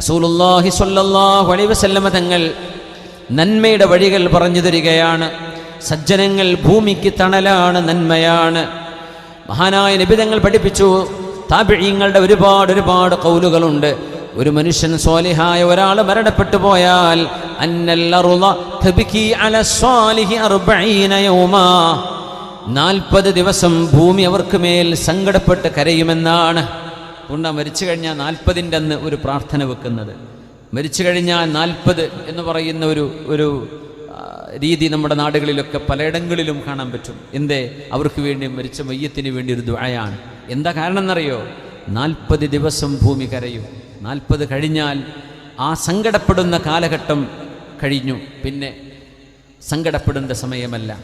റസൂലുള്ളാഹി സ്വല്ലല്ലാഹു അലൈഹി വസല്ലമ തങ്ങൾ നന്മയുടെ വഴികൾ പറഞ്ഞു തരികയാണ്. സജ്ജനങ്ങൾ ഭൂമിക്ക് തണലാണ് നന്മയാണ്. മഹാനായ നിബിതങ്ങൾ പഠിപ്പിച്ചു. താപിഴീങ്ങളുടെ ഒരുപാട് ഒരുപാട് കൗലുകളുണ്ട്. ഒരു മനുഷ്യൻ സ്വാലിഹായ ഒരാൾ മരണപ്പെട്ടു പോയാൽ നാൽപ്പത് ദിവസം ഭൂമി അവർക്ക് മേൽ സങ്കടപ്പെട്ട് കരയുമെന്നാണ്. അതുകൊണ്ടാണ് മരിച്ചു കഴിഞ്ഞാൽ നാൽപ്പതിന്റെ അന്ന് ഒരു പ്രാർത്ഥന വെക്കുന്നത്. മരിച്ചു കഴിഞ്ഞാൽ നാൽപ്പത് എന്ന് പറയുന്ന ഒരു ഒരു രീതി നമ്മുടെ നാടുകളിലൊക്കെ പലയിടങ്ങളിലും കാണാൻ പറ്റും. എന്തേ? അവർക്ക് വേണ്ടി മരിച്ച മയ്യത്തിന് വേണ്ടി ഒരു ദ്വായാണ് എന്താ കാരണം എന്നറിയോ നാൽപ്പത് ദിവസം ഭൂമി കരയും. നാൽപ്പത് കഴിഞ്ഞാൽ ആ സങ്കടപ്പെടുന്ന കാലഘട്ടം കഴിഞ്ഞു. പിന്നെ സങ്കടപ്പെടേണ്ട സമയമല്ല.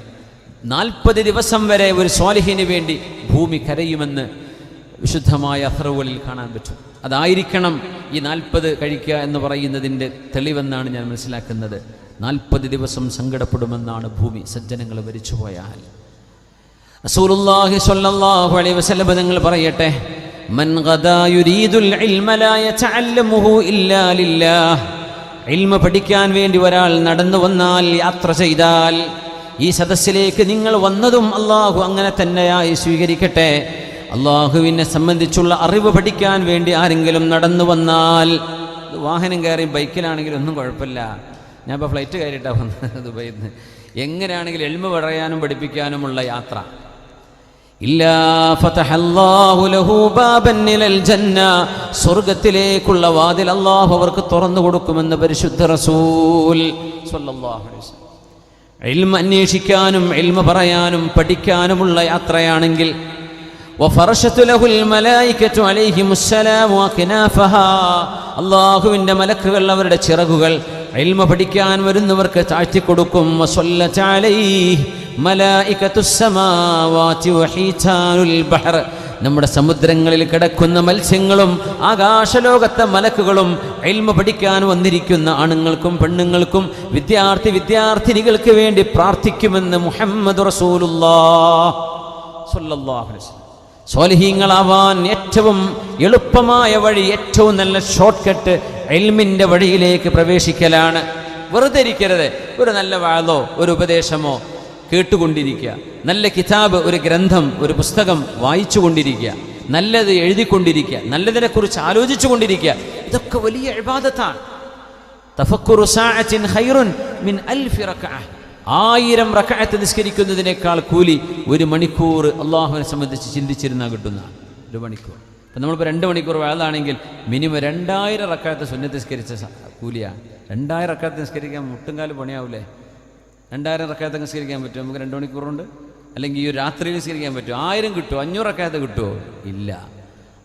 നാൽപ്പത് ദിവസം വരെ ഒരു സ്വാലിഹിന് വേണ്ടി ഭൂമി കരയുമെന്ന് വിശുദ്ധമായ അഫറുകളിൽ കാണാൻ പറ്റും. അതായിരിക്കണം ഈ നാൽപ്പത് കഴിക്കുക എന്ന് പറയുന്നതിന്റെ തെളിവെന്നാണ് ഞാൻ മനസ്സിലാക്കുന്നത്. നാൽപ്പത് ദിവസം സങ്കടപ്പെടുമെന്നാണ് ഭൂമി സജ്ജനങ്ങൾ മരിച്ചുപോയാൽ റസൂലുള്ളാഹി സ്വല്ലല്ലാഹു അലൈഹി വസല്ലം തങ്ങൾ പറയട്ടെ മൻ ഗദാ യുരീദുൽ ഇൽമ ലാ യതഅല്ലമുഹു ഇല്ലാ ലില്ലാഹ്. ഇൽമ പഠിക്കാൻ വേണ്ടി ഒരാൾ നടന്നു വന്നാൽ യാത്ര ചെയ്താൽ ഈ സദസ്സിലേക്ക് നിങ്ങൾ വന്നതും അള്ളാഹു അങ്ങനെ തന്നെയായി സ്വീകരിക്കട്ടെ. അള്ളാഹുവിനെ സംബന്ധിച്ചുള്ള അറിവ് പഠിക്കാൻ വേണ്ടി ആരെങ്കിലും നടന്നു വന്നാൽ വാഹനം കയറി ബൈക്കിലാണെങ്കിലും ഒന്നും കുഴപ്പമില്ല. ഞാൻ ഇപ്പോൾ ഫ്ലൈറ്റ് കയറിയിട്ടാണ് വന്നത് ദുബൈയിൽ നിന്ന് എങ്ങനെയാണെങ്കിലും എൽമ പറയാനും പഠിപ്പിക്കാനുമുള്ള യാത്ര. സ്വർഗത്തിലേക്കുള്ള വാതിൽ അള്ളാഹു അവർക്ക് തുറന്നു കൊടുക്കുമെന്ന് പരിശുദ്ധ റസൂൽ ഇൽമ അന്വേഷിക്കാനും എൽമ പറയാനും പഠിക്കാനുമുള്ള യാത്രയാണെങ്കിൽ അള്ളാഹുവിന്റെ മലക്കുകൾ അവരുടെ ചിറകുകൾ ഇൽമ പഠിക്കാൻ വരുന്നവർക്ക് താഴ്ത്തിക്കൊടുക്കും. അലൈഹി നമ്മുടെ സമുദ്രങ്ങളിൽ കിടക്കുന്ന മത്സ്യങ്ങളും ആകാശലോകത്തെ മലക്കുകളും എൽമ പഠിക്കാൻ വന്നിരിക്കുന്ന ആണുങ്ങൾക്കും പെണ്ണുങ്ങൾക്കും വിദ്യാർത്ഥി വിദ്യാർത്ഥിനികൾക്ക് വേണ്ടി പ്രാർത്ഥിക്കുമെന്ന് മുഹമ്മദ് റസൂലുള്ളാഹ് സ്വാലിഹീങ്ങളാവാൻ ഏറ്റവും എളുപ്പമായ വഴി ഏറ്റവും നല്ല ഷോർട്ട് കട്ട് എൽമിന്റെ വഴിയിലേക്ക് പ്രവേശിക്കലാണ്. വെറുതെ ഇരിക്കരുത്. ഒരു നല്ല വാഴോ ഒരു ഉപദേശമോ കേട്ടുകൊണ്ടിരിക്കുക. നല്ല കിതാബ് ഒരു ഗ്രന്ഥം ഒരു പുസ്തകം വായിച്ചു കൊണ്ടിരിക്കുക നല്ലത് എഴുതിക്കൊണ്ടിരിക്കുക. നല്ലതിനെക്കുറിച്ച് ആലോചിച്ചു കൊണ്ടിരിക്കുക ഇതൊക്കെ വലിയ എഴുപാതത്താണ് തഫക്കുറു സാഅത്തിൻ ഖൈറുൻ മിൻ അൽ റക്അഹ് ആയിരം റക്കായത്ത് നിസ്കരിക്കുന്നതിനേക്കാൾ കൂലി ഒരു മണിക്കൂർ അള്ളാഹുവിനെ സംബന്ധിച്ച് ചിന്തിച്ചിരുന്നാൽ കിട്ടുന്ന ഒരു മണിക്കൂർ. ഇപ്പം നമ്മളിപ്പോൾ രണ്ട് മണിക്കൂർ വേളാണെങ്കിൽ മിനിമം രണ്ടായിരം റക്കായത്ത് സുന്നത്ത് നിസ്കരിച്ച കൂലിയാണ് രണ്ടായിരം റക്കായത്ത് നിസ്കരിക്കാൻ മുട്ടുംകാൽ പണിയാവൂലേ? രണ്ടായിരം റക്കായത്ത് നിസ്കരിക്കാൻ പറ്റും നമുക്ക് രണ്ട് മണിക്കൂറുണ്ട്. അല്ലെങ്കിൽ ഈ ഒരു രാത്രി നിസ്കരിക്കാൻ പറ്റും ആയിരം കിട്ടുമോ? അഞ്ഞൂറ് റക്കായത്ത് കിട്ടുമോ? ഇല്ല.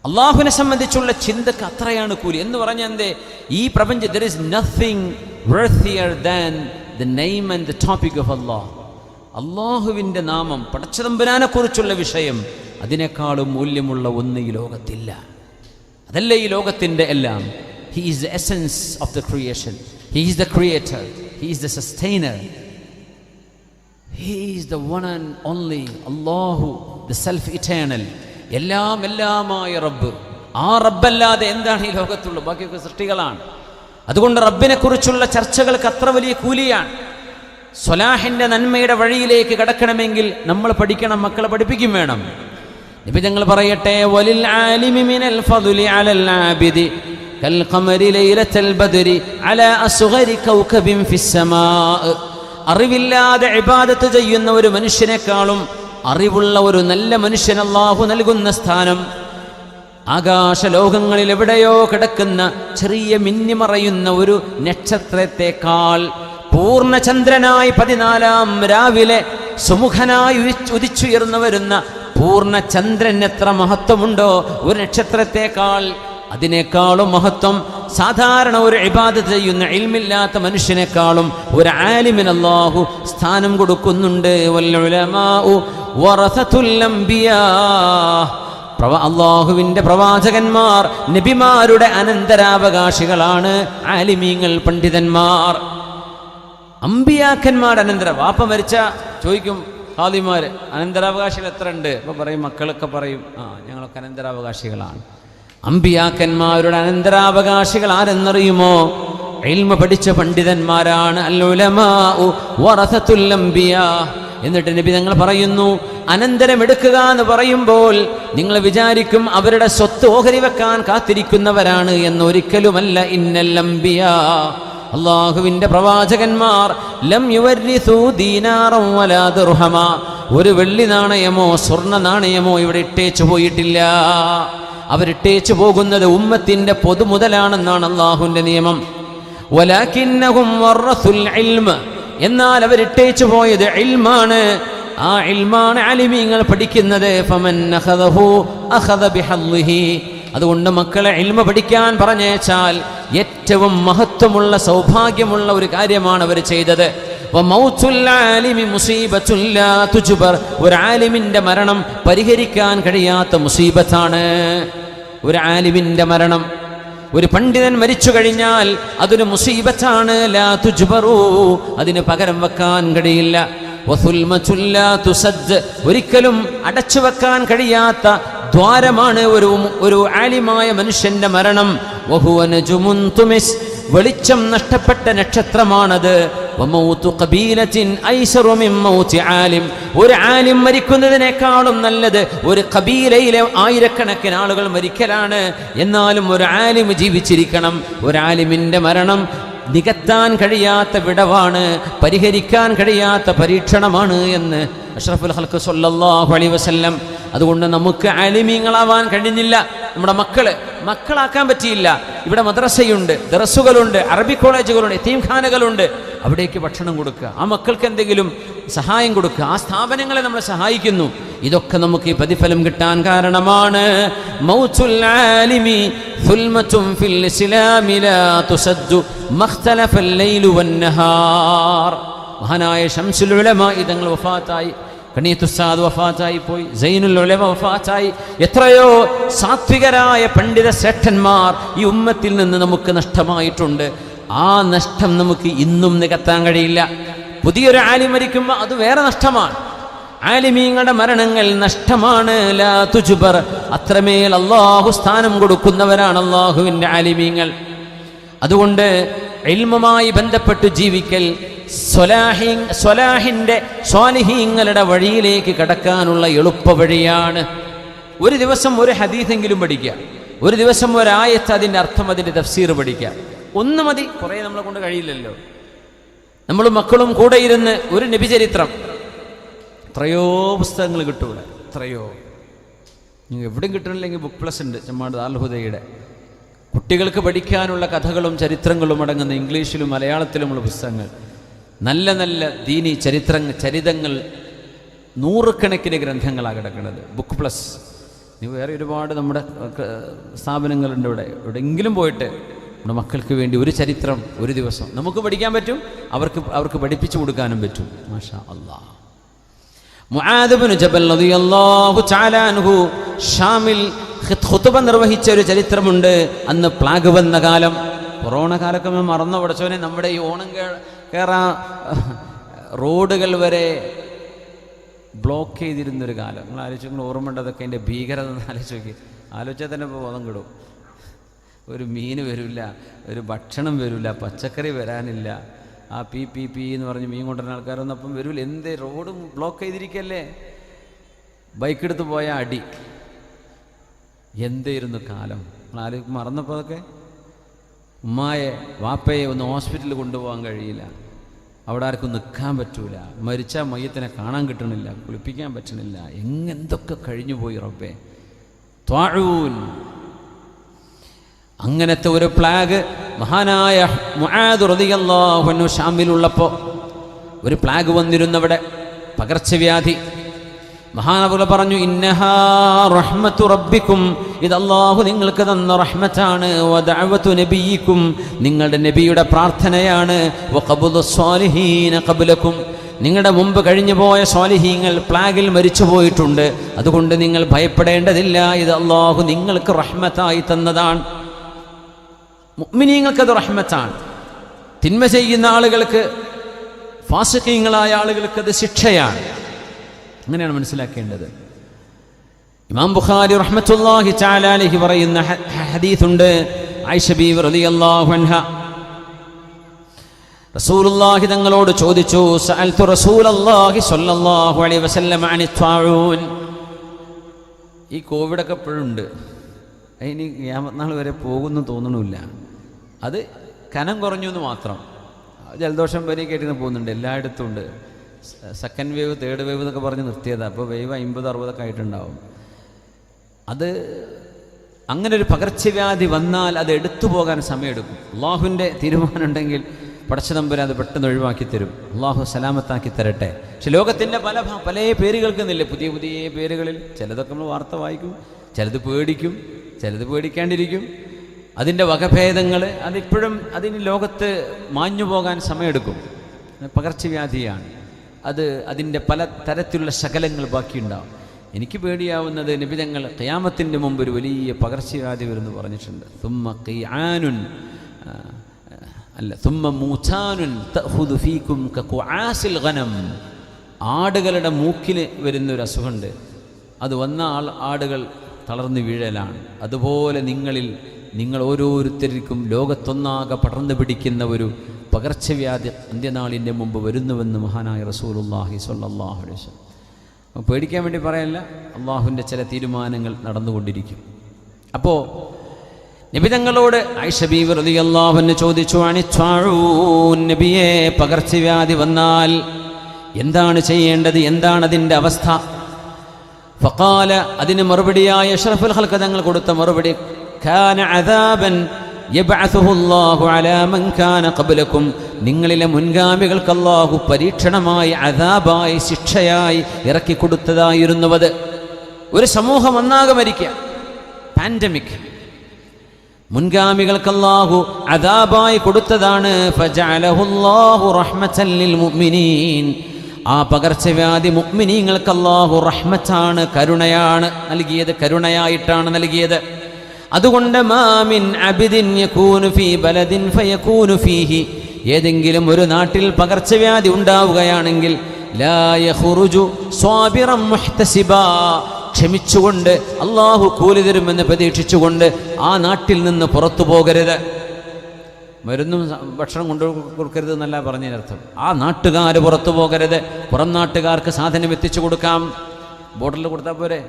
അള്ളാഹുവിനെ സംബന്ധിച്ചുള്ള ചിന്തക്ക് അത്രയാണ് കൂലി. എന്ന് പറഞ്ഞാൽ എന്തേ? ഈ പ്രപഞ്ച there is nothing worthier than the name and the topic of Allah അള്ളാഹുവിന്റെ നാമം പടച്ചതമ്പുരാനെക്കുറിച്ചുള്ള വിഷയം അതിനേക്കാളും മൂല്യമുള്ള ഒന്ന് ഈ ലോകത്തില്ല. അതല്ല ഈ ലോകത്തിന്റെ എല്ലാം? He is the essence of the creation he is the creator he is the sustainer he is the one and only Allah the self eternal എല്ലാം എല്ലാമായ റബ്ബ്. ആ റബ്ബല്ലാതെ എന്താണ് ഈ ലോകത്തുള്ളൂ? ബാക്കിയൊക്കെ സൃഷ്ടികളാണ്. അതുകൊണ്ട് റബ്ബിനെക്കുറിച്ചുള്ള ചർച്ചകൾക്ക് അത്ര വലിയ കൂലിയാണ്. സ്വലാഹിന്റെ നന്മയുടെ വഴിയിലേക്ക് കടക്കണമെങ്കിൽ നമ്മൾ പഠിക്കണം മക്കളെ പഠിപ്പിക്കും വേണം. നബി ഞങ്ങൾ പറയട്ടെ വലിൽ മിനൽ ഫദുലി അലൽ കൽ ഖമരി ലൈലത്തൽ ബദരി അല അസ്ഗരി കൗകബിൻ ഫിസ്സമാ അറിവില്ലാതെ ഇബാദത്ത് ചെയ്യുന്ന ഒരു മനുഷ്യനേക്കാളും അറിവുള്ള ഒരു നല്ല മനുഷ്യൻ അല്ലാഹു നൽകുന്ന സ്ഥാനം ആകാശലോകങ്ങളിൽ എവിടെയോ കിടക്കുന്ന ചെറിയ മിന്നിമറയുന്ന ഒരു നക്ഷത്രത്തെക്കാൾ പൂർണചന്ദ്രനായി പതിനാലാം രാവിലെ സുമുഖനായി ഉദിച്ചുയർന്നു വരുന്ന പൂർണചന്ദ്രൻ എത്ര മഹത്വമുണ്ടോ ഒരു നക്ഷത്രത്തെക്കാൾ. അതിനേക്കാളും മഹത്വം സാധാരണ ഒരു ഇബാദത്ത് ചെയ്യുന്ന ഇൽമില്ലാത്ത മനുഷ്യനേക്കാളും ഒരു ആലിമിന് അല്ലാഹു സ്ഥാനം കൊടുക്കുന്നുണ്ട്. വല്ലുലമാ പ്രവ അള്ളാഹുവിന്റെ പ്രവാചകന്മാർ നബിമാരുടെ അനന്തരാവകാശികളാണ് ആലിമീങ്ങൾ പണ്ഡിതന്മാർ. അമ്പിയാക്കന്മാരുടെ അനന്തര വാപ്പ മരിച്ച ചോദിക്കും ഹാദിമാർ അനന്തരാവകാശികൾ എത്ര ഉണ്ട് അപ്പോൾ പറയും മക്കളൊക്കെ പറയും ആ ഞങ്ങളൊക്കെ അനന്തരാവകാശികളാണ്. അമ്പിയാക്കന്മാരുടെ അനന്തരാവകാശികൾ ആരെന്നറിയുമോ? ഇൽമ പഠിച്ച പണ്ഡിതന്മാരാണ് അല്ലുലമാ എന്നിട്ട് നബി ഞങ്ങൾ പറയുന്നു അനന്തരം എടുക്കുക എന്ന് പറയുമ്പോൾ നിങ്ങൾ വിചാരിക്കും അവരുടെ സ്വത്ത് ഓഹരി വെക്കാൻ കാത്തിരിക്കുന്നവരാണ് എന്നൊരിക്കലുമല്ല. അംബിയാ അള്ളാഹുവിന്റെ പ്രവാചകന്മാർ ലം ദിർഹമ. ഒരു വെള്ളി നാണയമോ സ്വർണ നാണയമോ ഇവിടെ ഇട്ടേച്ചു പോയിട്ടില്ല. അവരിട്ടേച്ചു പോകുന്നത് ഉമ്മത്തിന്റെ പൊതുമുതലാണെന്നാണ് അള്ളാഹുവിന്റെ നിയമം. എന്നാൽ അവരിട്ടേച്ചു പോയത് ഇൽമാണ്. ആ ഇൽമാണ് അലിമീങ്ങൾ പഠിക്കുന്നത്. അതുകൊണ്ട് മക്കളെ ഇൽമ പഠിക്കാൻ പറഞ്ഞേച്ചാൽ ഏറ്റവും മഹത്വമുള്ള സൗഭാഗ്യമുള്ള ഒരു കാര്യമാണ് അവർ ചെയ്തത്. ഒരു ആലിമിന്റെ മരണം പരിഹരിക്കാൻ കഴിയാത്ത മുസീബത്താണ്. ഒരു ആലിമിന്റെ മരണം. ഒരു പണ്ഡിതൻ മരിച്ചു കഴിഞ്ഞാൽ അതൊരു മുസീബത്താണ്. ലാ അതിന് പകരം വെക്കാൻ കഴിയില്ല. ഒരിക്കലും അടച്ചു വെക്കാൻ കഴിയാത്ത ദ്വാരമാണ് ഒരു ഒരു ആലിമായ മനുഷ്യന്റെ മരണം. വെളിച്ചം നഷ്ടപ്പെട്ട നക്ഷത്രമാണത്. ഒരു ആലിം മരിക്കുന്നതിനേക്കാളും നല്ലത് ഒരു കബീലയിലെ ആയിരക്കണക്കിന് ആളുകൾ മരിക്കലാണ്. എന്നാലും ഒരു ആലിം ജീവിച്ചിരിക്കണം. ഒരു ആലിമിന്റെ മരണം നികത്താൻ കഴിയാത്ത വിടവാണ് പരിഹരിക്കാൻ കഴിയാത്ത പരീക്ഷണമാണ് എന്ന് അഷ്റഫുൽ ഹൽക്ക് സൊല്ലാഹു അലൈഹി വസ്ല്ലം അതുകൊണ്ട് നമുക്ക് അലിമീങ്ങളാവാൻ കഴിഞ്ഞില്ല. നമ്മുടെ മക്കൾ മക്കളാക്കാൻ പറ്റിയില്ല. ഇവിടെ മദ്രസയുണ്ട് ദറസുകളുണ്ട് അറബി കോളേജുകളുണ്ട് തീംഖാനകളുണ്ട് അവിടേക്ക് ഭക്ഷണം കൊടുക്കുക. ആ മക്കൾക്ക് എന്തെങ്കിലും സഹായം കൊടുക്കുക. ആ സ്ഥാപനങ്ങളെ നമ്മളെ സഹായിക്കുന്നു. ഇതൊക്കെ നമുക്ക് ഈ പ്രതിഫലം കിട്ടാൻ കാരണമാണ്. മഹാനായ ഷംസുലുലമ ഇതങ്ങൾ വഫാത്തായി. കണീത്തുസാദ് വഫാത്തായി പോയി. സൈനുൽ ഉലമ വഫാത്തായി. എത്രയോ സാത്വികരായ പണ്ഡിത ശ്രേഷ്ഠന്മാർ ഈ ഉമ്മത്തിൽ നിന്ന് നമുക്ക് നഷ്ടമായിട്ടുണ്ട്. ആ നഷ്ടം നമുക്ക് ഇന്നും നികത്താൻ കഴിയില്ല. പുതിയൊരു ആലി മരിക്കുമ്പോൾ അത് വേറെ നഷ്ടമാണ്. ആലിമീങ്ങളുടെ മരണങ്ങൾ നഷ്ടമാണ്. ലാ അത്രമേൽ അള്ളാഹു സ്ഥാനം കൊടുക്കുന്നവരാണ് അള്ളാഹുവിന്റെ ആലിമീങ്ങൾ. അതുകൊണ്ട് എൽമുമായി ബന്ധപ്പെട്ട് ജീവിക്കൽ സ്വലാഹി സ്വലാഹിന്റെ സ്വാലിഹീങ്ങളുടെ വഴിയിലേക്ക് കടക്കാനുള്ള എളുപ്പ വഴിയാണ്. ഒരു ദിവസം ഒരു ഹദീസെങ്കിലും പഠിക്കുക. ഒരു ദിവസം ഒരായത്ത് അതിന്റെ അർത്ഥം അതിന്റെ തഫ്സീർ പഠിക്കുക. ഒന്ന് മതി കുറേ നമ്മളെ കൊണ്ട് കഴിയില്ലല്ലോ. നമ്മളും മക്കളും കൂടെ ഇരുന്ന് ഒരു നബിചരിത്രം. എത്രയോ പുസ്തകങ്ങൾ കിട്ടും എത്രയോ. നിങ്ങൾ എവിടെയും കിട്ടണില്ലെങ്കിൽ ബുക്ക് പ്ലസ് ഉണ്ട്. ചെമ്മാട് ദാൽഹുദയുടെ കുട്ടികൾക്ക് പഠിക്കാനുള്ള കഥകളും ചരിത്രങ്ങളും അടങ്ങുന്ന ഇംഗ്ലീഷിലും മലയാളത്തിലുമുള്ള പുസ്തകങ്ങൾ. നല്ല നല്ല ദീനി ചരിത്ര ചരിതങ്ങൾ നൂറുകണക്കിന് ഗ്രന്ഥങ്ങളാണ് കിടക്കുന്നത്. ബുക്ക് പ്ലസ് വേറെ ഒരുപാട് നമ്മുടെ സ്ഥാപനങ്ങളുണ്ട് ഇവിടെ. എവിടെയെങ്കിലും പോയിട്ട് നമ്മുടെ മക്കൾക്ക് വേണ്ടി ഒരു ചരിത്രം ഒരു ദിവസം. നമുക്ക് പഠിക്കാൻ പറ്റും? അവർക്ക് അവർക്ക് പഠിപ്പിച്ചു കൊടുക്കാനും പറ്റും. മാഷാ മുആദബിന് ജബൽ തആല അൻഹു ഷാമിൽ ഖുതുബ നിർവഹിച്ച ഒരു ചരിത്രമുണ്ട്. അന്ന് പ്ലാഗ് വന്ന കാലം. കൊറോണ കാലൊക്കെ മറന്നു പഠിച്ചവനെ നമ്മുടെ ഈ ഓണം കയറാ റോഡുകൾ വരെ ബ്ലോക്ക് ചെയ്തിരുന്നൊരു കാലം. നിങ്ങൾ ആലോചിച്ച് നിങ്ങൾ അതൊക്കെ എന്റെ ഭീകരത എന്ന് നോക്കി. ആലോചിച്ചാൽ തന്നെ ബോധം കിടും. ഒരു മീൻ വരില്ല ഒരു ഭക്ഷണം വരില്ല പച്ചക്കറി വരാനില്ല. ആ പി പി പി എന്ന് പറഞ്ഞ് മീൻ കൊണ്ടുവരുന്ന ആൾക്കാരൊന്നും അപ്പം വരില്ല എന്തേ റോഡും ബ്ലോക്ക് ചെയ്തിരിക്കല്ലേ? ബൈക്ക് എടുത്ത് പോയ അടി. എന്തായിരുന്നു കാലം? ആര് മറന്നപ്പോൾ അതൊക്കെ? ഉമ്മായെ വാപ്പയെ ഒന്ന് ഹോസ്പിറ്റലിൽ കൊണ്ടുപോകാൻ കഴിയില്ല. അവിടെ ആർക്കും നിൽക്കാൻ പറ്റൂല. മരിച്ച മയ്യത്തിനെ കാണാൻ കിട്ടണില്ല കുളിപ്പിക്കാൻ പറ്റണില്ല. എങ്ങെന്തൊക്കെ കഴിഞ്ഞു പോയി റബ്ബേ. ത്വാഴൂൻ അങ്ങനത്തെ ഒരു പ്ലാഗ് മഹാനായ മുആദ് റളിയല്ലാഹു അൻഹു ഷാമിലുള്ളപ്പോൾ ഒരു പ്ലാഗ് വന്നിരുന്നവിടെ പകർച്ചവ്യാധി. മഹാനവുകൾ പറഞ്ഞു ഇന്നഹാ റബ്ബിക്കും ഇത് അള്ളാഹു നിങ്ങൾക്ക് തന്ന റഹ്മത്താണ്. നബിയിക്കും നിങ്ങളുടെ നബിയുടെ പ്രാർത്ഥനയാണ്. വഖബുദു നിങ്ങളുടെ മുമ്പ് കഴിഞ്ഞു പോയ സ്വാലിഹീങ്ങൾ പ്ലാഗിൽ മരിച്ചു പോയിട്ടുണ്ട്. അതുകൊണ്ട് നിങ്ങൾ ഭയപ്പെടേണ്ടതില്ല. ഇത് അള്ളാഹു നിങ്ങൾക്ക് റഹ്മത്തായി തന്നതാണ്. മുഅ്മിനീങ്ങൾക്കത് റഹ്മത്താണ്. തിന്മ ചെയ്യുന്ന ആളുകൾക്ക് ഫാസുക്കിങ്ങളായ ആളുകൾക്ക് അത് ശിക്ഷയാണ്. അങ്ങനെയാണ് മനസ്സിലാക്കേണ്ടത്. ഇമാം ബുഖാരി റഹ്മത്തുല്ലാഹി ചാലാലിഹി പറയുന്ന ഹദീസുണ്ട്. ആയിഷ റളിയല്ലാഹു അൻഹ. റസൂലുള്ളാഹി തങ്ങളോട് ചോദിച്ചു സഅൽതു റസൂലുള്ളാഹി സ്വല്ലല്ലാഹു അലൈഹി വസല്ലം അനി ത്വാഊൻ. ഈ കോവിഡൊക്കെ ഇപ്പോഴുണ്ട്. ഇനി നാൾ വരെ പോകുന്നു തോന്നണില്ല. അത് കനം കുറഞ്ഞു എന്ന് മാത്രം. ജലദോഷം വരെ കയറ്റിന്ന് പോകുന്നുണ്ട് എല്ലായിടത്തും ഉണ്ട്. സെക്കൻഡ് വേവ് തേർഡ് വേവ് എന്നൊക്കെ പറഞ്ഞ് നിർത്തിയതാണ് അപ്പോൾ വേവ് അമ്പത് അറുപതൊക്കെ ആയിട്ടുണ്ടാവും. അത് അങ്ങനെ ഒരു പകർച്ചവ്യാധി വന്നാൽ അത് എടുത്തു പോകാൻ സമയമെടുക്കും. അള്ളാഹുവിന്റെ തീരുമാനം ഉണ്ടെങ്കിൽ പടച്ചതമ്പുരാൻ അത് പെട്ടെന്ന് ഒഴിവാക്കി തരും. അള്ളാഹു സലാമത്താക്കി തരട്ടെ. പക്ഷെ ലോകത്തിന്റെ പല പല പല പേരുകൾക്കുന്നില്ലേ? പുതിയ പുതിയ പേരുകളിൽ ചിലതൊക്കെ നമ്മൾ വാർത്ത വായിക്കും ചിലത് പേടിക്കും ചിലത് പേടിക്കാണ്ടിരിക്കും. അതിന്റെ വകഭേദങ്ങൾ അതിപ്പോഴും അതിന് ലോകത്ത് മാഞ്ഞു പോകാൻ സമയമെടുക്കും. പകർച്ചവ്യാധിയാണ്. അത് അതിന്റെ പല തരത്തിലുള്ള ശകലങ്ങൾ ബാക്കിയുണ്ടാവും. എനിക്ക് പേടിയാവുന്നത് നിബിതങ്ങൾ ഖിയാമത്തിന്റെ മുമ്പ് ഒരു വലിയ പകർച്ചവ്യാധി വരുമെന്ന് പറഞ്ഞിട്ടുണ്ട്. തുമ്മ ഖിയാനുൻ അല്ല തുമ്മ മൂച്ചാനുൻ തഅഖുദു ഫീകും കഖുആസിൽ ഗനം ആടുകളുടെ മൂക്കിന് വരുന്ന ഒരു അസുഖമുണ്ട്. അത് വന്ന ആൾ ആടുകൾ തളർന്നു വീഴലാണ്. അതുപോലെ നിങ്ങളിൽ നിങ്ങൾ ഓരോരുത്തർക്കും ലോകത്തൊന്നാകെ പടർന്നു പിടിക്കുന്ന ഒരു പകർച്ചവ്യാധി അന്ത്യനാളിന്റെ മുമ്പ് വരുന്നുവെന്ന് മഹാനായ അലൈഹി വസല്ലം. അപ്പോൾ പേടിക്കാൻ വേണ്ടി പറയല്ല അള്ളാഹുവിന്റെ ചില തീരുമാനങ്ങൾ നടന്നുകൊണ്ടിരിക്കും. അപ്പോൾ നിബിതങ്ങളോട് ഐഷബീബ് അള്ളാഹുവിനെ ചോദിച്ചു അണിച്ചാഴൂ നബിയെ പകർച്ചവ്യാധി വന്നാൽ എന്താണ് ചെയ്യേണ്ടത്? എന്താണ് അതിന്റെ അവസ്ഥ? ഫക്കാല അതിന് മറുപടിയായ അഷ്റഫുൽ ഖൽഖ തങ്ങൾ കൊടുത്ത മറുപടി കാന അദാബൻ ഖബ്ലക്കും നിങ്ങളിലെ മുൻഗാമികൾക്ക് അല്ലാഹു പരീക്ഷണമായി അദാബായി ശിക്ഷയായി ഇറക്കി കൊടുത്തതായിരുന്നുവത് ഒരു സമൂഹം ഒന്നാകെ മരിക്കുക പാൻഡമിക് മുൻഗാമികൾക്ക് അല്ലാഹു അദാബായി കൊടുത്തതാണ് ആ പകർച്ചവ്യാധി മുഅ്മിനീങ്ങൾക്ക് അല്ലാഹു റഹ്മത്താണ് കരുണയാണ് നൽകിയത്. കരുണയായിട്ടാണ് നൽകിയത്. അതുകൊണ്ട് മാമിൻ അബിദിൻ ഫീ ബലദിൻ ഫയകൂനു ഫീഹി. ഏതെങ്കിലും ഒരു നാട്ടിൽ പകർച്ചവ്യാധി ഉണ്ടാവുകയാണെങ്കിൽ ലാ യഖുറുജു സ്വാബിറൻ മുഹ്തസിബാ. ക്ഷമിച്ചുകൊണ്ട് അള്ളാഹു കൂലി തരുമെന്ന് പ്രതീക്ഷിച്ചുകൊണ്ട് ആ നാട്ടിൽ നിന്ന് പുറത്തു പോകരുത്. മരുന്നും ഭക്ഷണം കൊണ്ടു കൊടുക്കരുത് എന്നല്ല പറഞ്ഞതിനർത്ഥം ആ നാട്ടുകാർ പുറത്തു പോകരുത്. പുറം നാട്ടുകാർക്ക് സാധനം എത്തിച്ചു കൊടുക്കാം. ബോട്ടിൽ കൊടുത്താൽ പോരെ?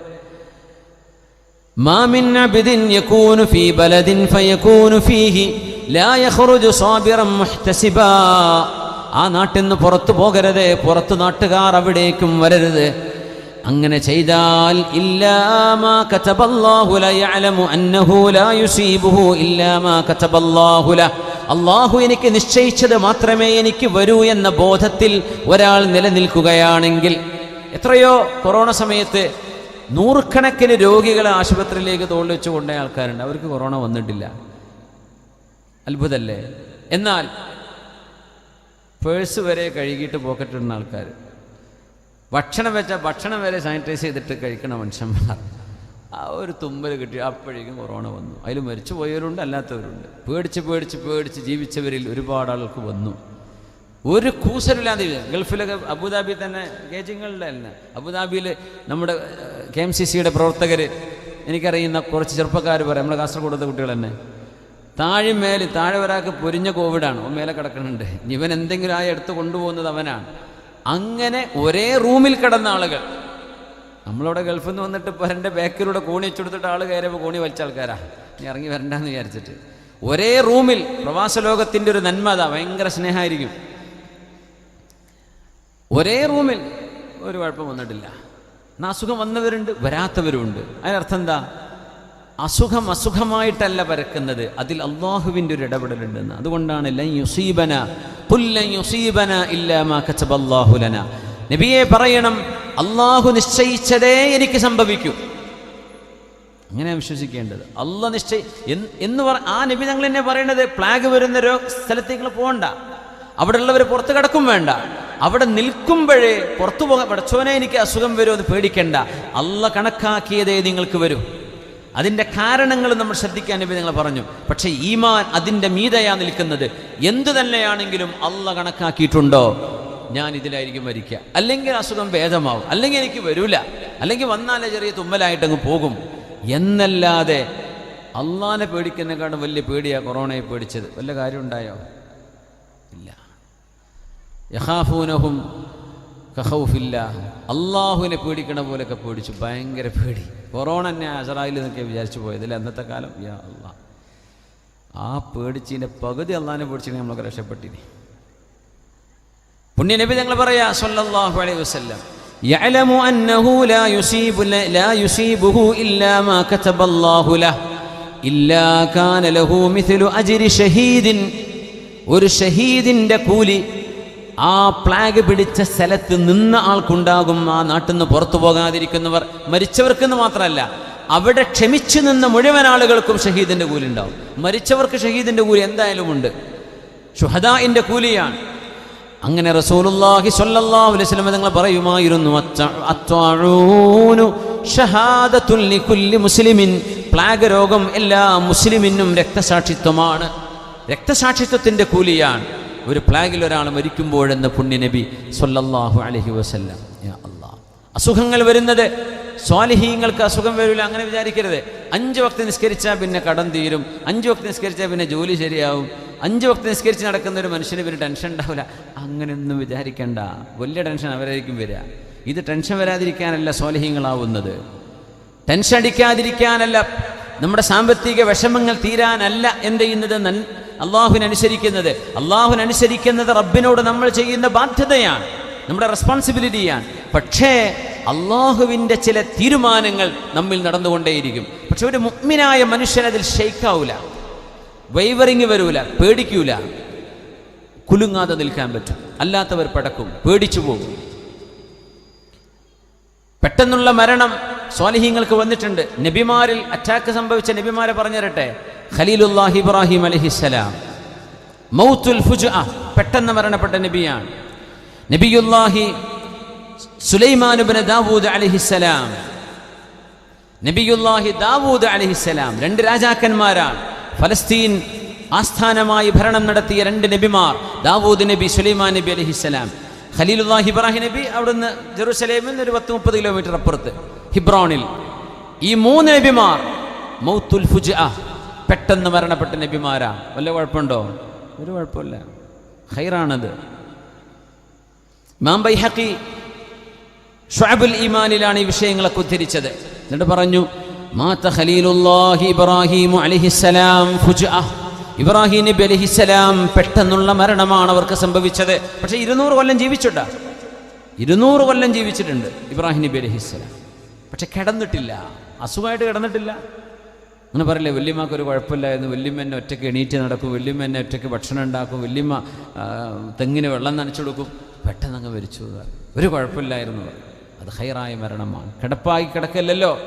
ما من عبد يكون في بلد فيكون فيه لا يخرج صابرا محتسبا ആ നാട്ടിൽ നിന്ന് പുറത്തു പോകരുത് പുറത്തു നാട്ടുകാർ അവിടേക്കും വരരുത് അങ്ങനെ ചെയ്താൽ ഇല്ലാമാ കതബല്ലാഹു ല യഅലമു അന്നഹു ലാ യുസീബുഹു ഇല്ലാമാ കതബല്ലാഹു ല അള്ളാഹു എനിക്ക് നിശ്ചയിച്ചത് മാത്രമേ എനിക്ക് വരൂ എന്ന ബോധത്തിൽ ഒരാൾ നിലനിൽക്കുകയാണെങ്കിൽ എത്രയോ കൊറോണ സമയത്ത് നൂറുകണക്കിന് രോഗികളെ ആശുപത്രിയിലേക്ക് തോളിൽ വെച്ച് കൊണ്ടുപോയ ആൾക്കാരുണ്ട്. അവർക്ക് കൊറോണ വന്നിട്ടില്ല. അത്ഭുതല്ലേ? എന്നാൽ പേഴ്സ് വരെ കഴുകിയിട്ട് പോക്കറ്റിടുന്ന ആൾക്കാർ. ഭക്ഷണം വെച്ച ഭക്ഷണം വരെ സാനിറ്റൈസ് ചെയ്തിട്ട് കഴിക്കണ മനുഷ്യന്മാർ. ആ ഒരു തുമ്പൽ കിട്ടി. അപ്പോഴേക്കും കൊറോണ വന്നു. അതിൽ മരിച്ചു പോയവരുണ്ട് അല്ലാത്തവരുണ്ട്. പേടിച്ച് പേടിച്ച് പേടിച്ച് ജീവിച്ചവരിൽ ഒരുപാട് ആൾക്ക് വന്നു. ഒരു കൂസലില്ലാതെ ഇത്. ഗൾഫിലൊക്കെ അബുദാബി തന്നെ ഗേജിങ്ങളുടെ അല്ല അബുദാബിയിൽ നമ്മുടെ കെ എം സി സിയുടെ പ്രവർത്തകർ എനിക്കറിയുന്ന കുറച്ച് ചെറുപ്പക്കാർ പറയാം നമ്മുടെ കാസർഗോഡത്തെ കുട്ടികൾ തന്നെ. താഴെ മേൽ താഴെ ഒരാൾക്ക് പൊരിഞ്ഞ കോവിഡാണ്. ഓ മേലെ കിടക്കുന്നുണ്ട്. ഇവൻ എന്തെങ്കിലും ആയി എടുത്ത് കൊണ്ടുപോകുന്നത് അവനാണ്. അങ്ങനെ ഒരേ റൂമിൽ കിടന്ന ആളുകൾ. നമ്മളവിടെ ഗൾഫിൽ നിന്ന് വന്നിട്ട് ഇപ്പോൾ എന്റെ ബാക്കിലൂടെ കോണി വെച്ചെടുത്തിട്ട് ആൾ കയറിയപ്പോൾ കോണി വലിച്ച ആൾക്കാരാ. നീ ഇറങ്ങി വരണ്ടെന്ന് വിചാരിച്ചിട്ട്. ഒരേ റൂമിൽ പ്രവാസ ലോകത്തിന്റെ ഒരു നന്മ അതാ. ഭയങ്കര സ്നേഹമായിരിക്കും ഒരേ റൂമിൽ ഒരു കുഴപ്പം വന്നിട്ടില്ല. എന്നാ അസുഖം വന്നവരുണ്ട്? വരാത്തവരുമുണ്ട്. അതിനർത്ഥം എന്താ? അസുഖം അസുഖമായിട്ടല്ല പരക്കുന്നത്. അതിൽ അള്ളാഹുവിന്റെ ഒരു ഇടപെടലുണ്ടെന്ന്. അതുകൊണ്ടാണ് ലൻ യുസീബന പുല്ലൻ യുസീബന ഇല്ലാ മാ കതബല്ലാഹു ലന. നബിയെ പറയണം അള്ളാഹു നിശ്ചയിച്ചതേ എനിക്ക് സംഭവിക്കൂ. അങ്ങനെ വിശ്വസിക്കേണ്ടത്. അല്ല നിശ്ചയി എന്ന് പറ ആ നബി ഞങ്ങൾ എന്നെ പറയണത് പ്ലാഗ് വരുന്ന സ്ഥലത്തേക്ക് പോകണ്ട അവിടെ ഉള്ളവർ പുറത്ത് കിടക്കും വേണ്ട. അവിടെ നിൽക്കുമ്പോഴേ പുറത്തു പോകാൻ പടച്ചോനെ എനിക്ക് അസുഖം വരും അത് പേടിക്കണ്ട. അല്ല കണക്കാക്കിയതേ നിങ്ങൾക്ക് വരും. അതിന്റെ കാരണങ്ങൾ നമ്മൾ ശ്രദ്ധിക്കാൻ നബി നിങ്ങൾ പറഞ്ഞു. പക്ഷേ ഈമാൻ അതിന്റെ മീതയാ നിൽക്കുന്നത്. എന്തു തന്നെയാണെങ്കിലും അല്ല കണക്കാക്കിയിട്ടുണ്ടോ? ഞാൻ ഇതിലായിരിക്കും മരിക്കുക. അല്ലെങ്കിൽ അസുഖം ഭേദമാവും. അല്ലെങ്കിൽ എനിക്ക് വരൂല. അല്ലെങ്കിൽ വന്നാലേ ചെറിയ തുമ്മലായിട്ടങ്ങ് പോകും. എന്നല്ലാതെ അള്ളാനെ പേടിക്കുന്നതിനെക്കാളും വലിയ പേടിയാണ് കൊറോണയെ പേടിച്ചത്. വല്ല കാര്യം ഉണ്ടായോ? ഇല്ല. യഹാഫൂനഹും കഹൗഫില്ല അള്ളാഹുവിനെ പേടിക്കണ പോലെയൊക്കെ പേടിച്ചു ഭയങ്കര പേടി കൊറോണ തന്നെ അസറായിൽ എന്നൊക്കെ വിചാരിച്ചു പോയത് അല്ലേ അന്നത്തെ കാലം യാ അള്ളാഹ് ആ പേടിച്ചതിൻ്റെ പകുതി അള്ളാഹിനെ പേടിച്ചിട്ട് നമ്മളൊക്കെ രക്ഷപ്പെട്ടിനി പുണ്യനബി ഞങ്ങൾ പറയാ സല്ലല്ലാഹു അലൈഹി വസല്ലം يعلم أنه لا يصيب لا يصيبه إلا ما كتب الله له إلا كان له مثل أجر شهيد ഒരു ഷഹീദിന്റെ കൂലി ആ പ്ലാഗ് പിടിച്ച സ്ഥലത്ത് നിന്ന ആൾക്കുണ്ടാകും. ആ നാട്ടിൽ നിന്ന് പുറത്തു പോകാതിരിക്കുന്നവർ മരിച്ചവർക്കെന്ന് മാത്രമല്ല അവിടെ ക്ഷമിച്ചു നിന്ന മുഴുവൻ ആളുകൾക്കും ഷഹീദിന്റെ കൂലി ഉണ്ടാവും മരിച്ചവർക്ക് ഷഹീദിന്റെ കൂലി എന്തായാലും ഉണ്ട്. ഷുഹദാഇന്റെ കൂലിയാണ്. അങ്ങനെ റസൂലുള്ളാഹി സ്വല്ലല്ലാഹു അലൈഹി വസല്ലം തങ്ങൾ പറയുമായിരുന്നു "അത്ത- അത്വാഊനു ഷഹാദത്തുൽ ലികുല്ലി മുസ്ലിമിൻ. പ്ലാഗ് രോഗം എല്ലാ മുസ്ലിമിനും രക്തസാക്ഷിത്വമാണ്. രക്തസാക്ഷിത്വത്തിന്റെ കൂലിയാണ്. ഒരു പ്ലാഗിൽ ഒരാൾ മരിക്കുമ്പോഴെന്ന് പുണ്യനബി സ്വല്ലല്ലാഹു അലൈഹി വസല്ലം. അസുഖങ്ങൾ വരുന്നത് സ്വാലിഹീങ്ങൾക്ക് അസുഖം വരില്ല അങ്ങനെ വിചാരിക്കരുത്. അഞ്ച് വക്ത് നിസ്കരിച്ചാൽ പിന്നെ കടം തീരും. അഞ്ച് വക്ത് നിസ്കരിച്ചാൽ പിന്നെ ജോലി ശരിയാവും. അഞ്ച് വക്ത് നിസ്കരിച്ച് നടക്കുന്ന ഒരു മനുഷ്യന് പിന്നെ ടെൻഷൻ ഉണ്ടാവില്ല അങ്ങനെയൊന്നും വിചാരിക്കണ്ട. വലിയ ടെൻഷൻ അവരായിരിക്കും വരിക. ഇത് ടെൻഷൻ വരാതിരിക്കാനല്ല സ്വാലിഹീങ്ങളാവുന്നത്. ടെൻഷൻ അടിക്കാതിരിക്കാനല്ല. നമ്മുടെ സാമ്പത്തിക വിഷമങ്ങൾ തീരാനല്ല എന്ത് ചെയ്യുന്നത്? അള്ളാഹുവിനനുസരിക്കുന്നത്. അള്ളാഹുവിനനുസരിക്കുന്നത് റബ്ബിനോട് നമ്മൾ ചെയ്യുന്ന ബാധ്യതയാണ്. നമ്മുടെ റെസ്പോൺസിബിലിറ്റിയാണ്. പക്ഷേ അള്ളാഹുവിന്റെ ചില തീരുമാനങ്ങൾ നമ്മിൽ നടന്നുകൊണ്ടേയിരിക്കും. പക്ഷെ ഒരു മുഗ്മിനായ മനുഷ്യൻ അതിൽ ഷെയ്ക്കാവൂല. വൈവറിങ് വരൂല. പേടിക്കൂല. കുലുങ്ങാതെ നിൽക്കാൻ പറ്റും. അല്ലാത്തവർ പടക്കും. പേടിച്ചു പോകും. പെട്ടെന്നുള്ള മരണം സ്വാലിഹീങ്ങൾക്ക് വന്നിട്ടുണ്ട്. നബിമാരിൽ അറ്റാക്ക് സംഭവിച്ച നബിമാരെ പറഞ്ഞു തരട്ടെ ഖലീലുല്ലാഹി ഇബ്രാഹിം അലഹിസ്സലാം. മൗത്തുൽ ഫുജ പെട്ടെന്ന് മരണപ്പെട്ട നബിയാണ്. നബിയുല്ലാഹി സുലൈമാനുബിന് ദാവൂദ് അലഹിസ്സലാം. നബിയുല്ലാഹി ദാവൂദ് അലഹിസ്സലാം രണ്ട് രാജാക്കന്മാരാണ്. ഫലസ്തീൻ ആസ്ഥാനമായി ഭരണം നടത്തിയ രണ്ട് നബിമാർ ദാവൂദ് നബി സുലൈമാൻ നബി അലഹിസ്സലാം. ഖലീലുല്ലാഹി ഇബ്രാഹിം നബി അവിടുന്ന് ജെറുസലേമിൽ നിന്ന് ഒരു പത്ത് മുപ്പത് കിലോമീറ്റർ അപ്പുറത്ത് ഹിബ്രോണിൽ. ഈ മൂന്ന് നബിമാർ മൗത്തുൽ ഫുജ പെട്ടെന്ന് മരണപ്പെട്ട നബിമാരാ. വല്ല കുഴപ്പമുണ്ടോ? ഒരു കുഴപ്പമില്ല. ഹൈറാണത് ഇമാം ബൈഹഖി ഷുഅബുൽ ഇമാനിലാണ് ഈ വിഷയങ്ങളൊക്കെ ഉദ്ധരിച്ചത്. എന്നിട്ട് പറഞ്ഞു മാത്ത ഖലീലുല്ലാഹി ഇബ്രാഹിം അലൈഹിസ്സലാം ഫുജ്അ. ഇബ്രാഹിം നബി അലൈഹിസ്സലാം പെട്ടെന്നുള്ള മരണമാണ് അവർക്ക് സംഭവിച്ചത്. പക്ഷെ ഇരുന്നൂറ് കൊല്ലം ജീവിച്ചിട്ടാ. ഇരുന്നൂറ് കൊല്ലം ജീവിച്ചിട്ടുണ്ട് ഇബ്രാഹിം നബി അലൈഹിസ്സലാം പക്ഷെ കിടന്നിട്ടില്ല. അസുഖമായിട്ട് കിടന്നിട്ടില്ല. അങ്ങനെ പറയില്ലേ വല്യമ്മക്കൊരു കുഴപ്പമില്ല എന്ന് വല്യമ്മ എന്നെ ഒറ്റയ്ക്ക് എണീറ്റ് നടക്കും വല്യമ്മ എന്നെ ഒറ്റയ്ക്ക് ഭക്ഷണം ഉണ്ടാക്കും വല്യമ്മ തെങ്ങിന് വെള്ളം നനച്ചു കൊടുക്കും. പെട്ടെന്ന് അങ്ങ് മരിച്ചു ഒരു കുഴപ്പമില്ലായിരുന്നു. അത് ഹൈറായ മരണമാണ്. കിടപ്പായി കിടക്കല്ലല്ലോ.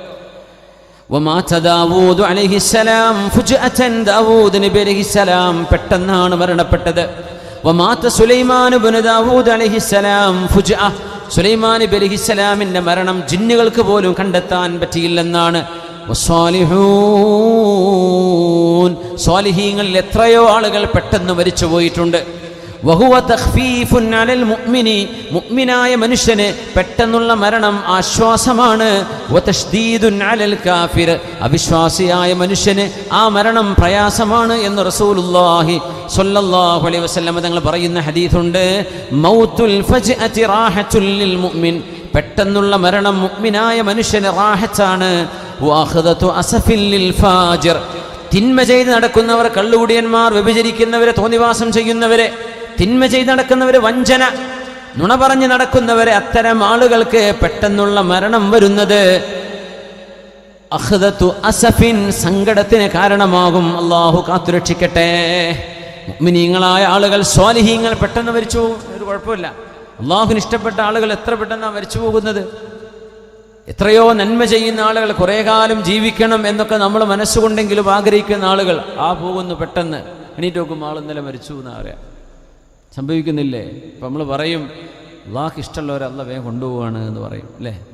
പെട്ടെന്നാണ് മരണപ്പെട്ടത്. സുലൈമാൻ ബലിഹിസലാമിന്റെ മരണം ജിന്നുകൾക്ക് പോലും കണ്ടെത്താൻ പറ്റിയില്ലെന്നാണ് സ്വാലിഹീങ്ങളിൽ എത്രയോ ആളുകൾ പെട്ടെന്ന് മരിച്ചു പോയിട്ടുണ്ട്. മുഅ്മിനായ മനുഷ്യന് പെട്ടെന്നുള്ള മരണം ആശ്വാസമാണ്. കാഫിർ. അവിശ്വാസിയായ മനുഷ്യന് ആ മരണം പ്രയാസമാണ് എന്ന് അലൈഹി വസല്ലം തങ്ങൾ പറയുന്ന ഹദീഥുണ്ട് പെട്ടെന്നുള്ള മരണം മുഅ്മിനായ മനുഷ്യന് റാഹത്താണ്. തിന്മ ചെയ്ത് നടക്കുന്നവർ കള്ളുകുടിയന്മാർ വ്യഭിചരിക്കുന്നവരെ തോന്നിവാസം ചെയ്യുന്നവരെ തിന്മ ചെയ്ത് നടക്കുന്നവരെ വഞ്ചന നുണ പറഞ്ഞ് നടക്കുന്നവരെ അത്തരം ആളുകൾക്ക് പെട്ടെന്നുള്ള മരണം വരുന്നത് അസഫിൻ സങ്കടത്തിന് കാരണമാകും. അള്ളാഹു കാത്തുരക്ഷിക്കട്ടെ. മുഅ്മിനീങ്ങളായ ആളുകൾ സ്വാലിഹീങ്ങൾ പെട്ടെന്ന് മരിച്ചു. ഒരു കുഴപ്പമില്ല. അള്ളാഹുവിന് ഇഷ്ടപ്പെട്ട ആളുകൾ എത്ര പെട്ടെന്നാണ് മരിച്ചു പോകുന്നത്? എത്രയോ നന്മ ചെയ്യുന്ന ആളുകൾ കുറേ കാലം ജീവിക്കണം എന്നൊക്കെ നമ്മൾ മനസ്സുകൊണ്ടെങ്കിലും ആഗ്രഹിക്കുന്ന ആളുകൾ ആ പോകുന്നു പെട്ടെന്ന്. എണീറ്റ് നോക്കും ആൾ ഇന്നലെ മരിച്ചു എന്ന് പറയാം. സംഭവിക്കുന്നില്ലേ? നമ്മൾ പറയും അള്ളാഹ് ഇഷ്ടമുള്ളവരെ വേഗം കൊണ്ടുപോവാണ് എന്ന് പറയും അല്ലേ?